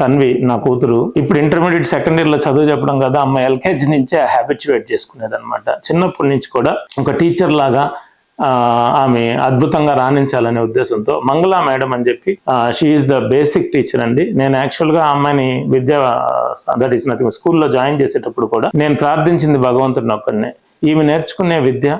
తన్వి నా కూతురు. ఇప్పుడు ఇంటర్మీడియట్ సెకండ్ ఇయర్లో చదువు చెప్పడం కదా అమ్మ ఎల్కేజీ నుంచే హ్యాబిచువేట్ చేసుకునేది అనమాట చిన్నప్పటి నుంచి కూడా ఒక టీచర్ లాగా ఆమె అద్భుతంగా రాణించాలనే ఉద్దేశంతో మంగళ మేడం అని చెప్పి షీఈస్ ద బేసిక్ టీచర్ అండి. నేను యాక్చువల్గా అమ్మాయిని విద్యా దట్ ఈస్ నథింగ్ స్కూల్లో జాయిన్ చేసేటప్పుడు కూడా నేను ప్రార్థించింది భగవంతుడిని ఒక్కడినే. ఈమె నేర్చుకునే విద్య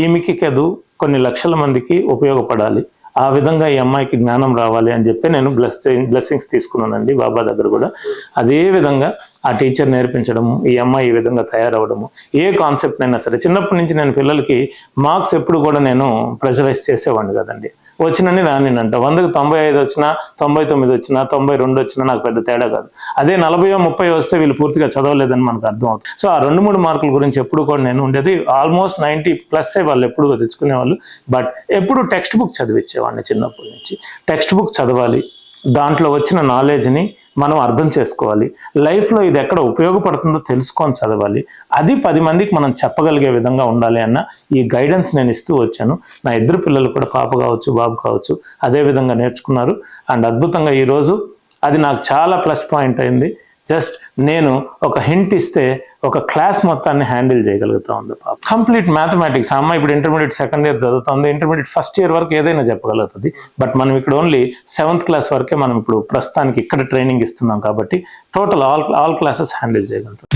ఈమెకి కదు కొన్ని లక్షల మందికి ఉపయోగపడాలి. ఆ విధంగా ఈ అమ్మాయికి జ్ఞానం రావాలి అని చెప్పి నేను బ్లెస్ బ్లెస్సింగ్స్ తీసుకున్నానండి బాబా దగ్గర కూడా. అదే విధంగా ఆ టీచర్ నేర్పించడము ఈ అమ్మాయి ఈ విధంగా తయారవడము ఏ కాన్సెప్ట్ అయినా సరే. చిన్నప్పటి నుంచి నేను పిల్లలకి మార్క్స్ ఎప్పుడు కూడా నేను ప్రెషరైజ్ చేసేవాడిని కదండి. వచ్చినని రానినంట. వందకు తొంభై ఐదు వచ్చినా తొంభై తొమ్మిది వచ్చినా తొంభై రెండు వచ్చినా నాకు పెద్ద తేడా కాదు. అదే నలభై ముప్పై వస్తే వీళ్ళు పూర్తిగా చదవలేదని మనకు అర్థం అవుతుంది సో ఆ రెండు మూడు మార్కుల గురించి ఎప్పుడు కూడా నేను ఉండేది. ఆల్మోస్ట్ నైంటీ ప్లస్ వాళ్ళు ఎప్పుడు తెచ్చుకునేవాళ్ళు. బట్ ఎప్పుడు టెక్స్ట్ బుక్ చదివించేవాడిని చిన్నప్పటి నుంచి. టెక్స్ట్ బుక్ చదవాలి. దాంట్లో వచ్చిన నాలెడ్జ్ని మనం అర్థం చేసుకోవాలి. లైఫ్లో ఇది ఎక్కడ ఉపయోగపడుతుందో తెలుసుకొని చదవాలి. అది పది మందికి మనం చెప్పగలిగే విధంగా ఉండాలి అన్న ఈ గైడెన్స్ నేను ఇస్తూ వచ్చాను. నా ఇద్దరు పిల్లలు కూడా పాప కావచ్చు బాబు కావచ్చు అదే విధంగా నేర్చుకున్నారు. అండ్ అద్భుతంగా ఈరోజు అది నాకు చాలా ప్లస్ పాయింట్ అయింది. జస్ట్ నేను ఒక హింట్ ఇస్తే ఒక క్లాస్ మొత్తాన్ని హ్యాండిల్ చేయగలుగుతా ఉంది పాప. కంప్లీట్ మ్యాథమెటిక్స్ అమ్మ ఇప్పుడు ఇంటర్మీడియట్ సెకండ్ ఇయర్ చదువుతుంది. ఇంటర్మీడియట్ ఫస్ట్ ఇయర్ వరకు ఏదైనా చెప్పగలుగుతుంది. బట్ మనం ఇక్కడ ఓన్లీ సెవెంత్ క్లాస్ వరకే మనం ఇప్పుడు ప్రస్తుతానికి ఇక్కడ ట్రైనింగ్ ఇస్తున్నాం కాబట్టి total all all classes handle చేయగలుగుతాం.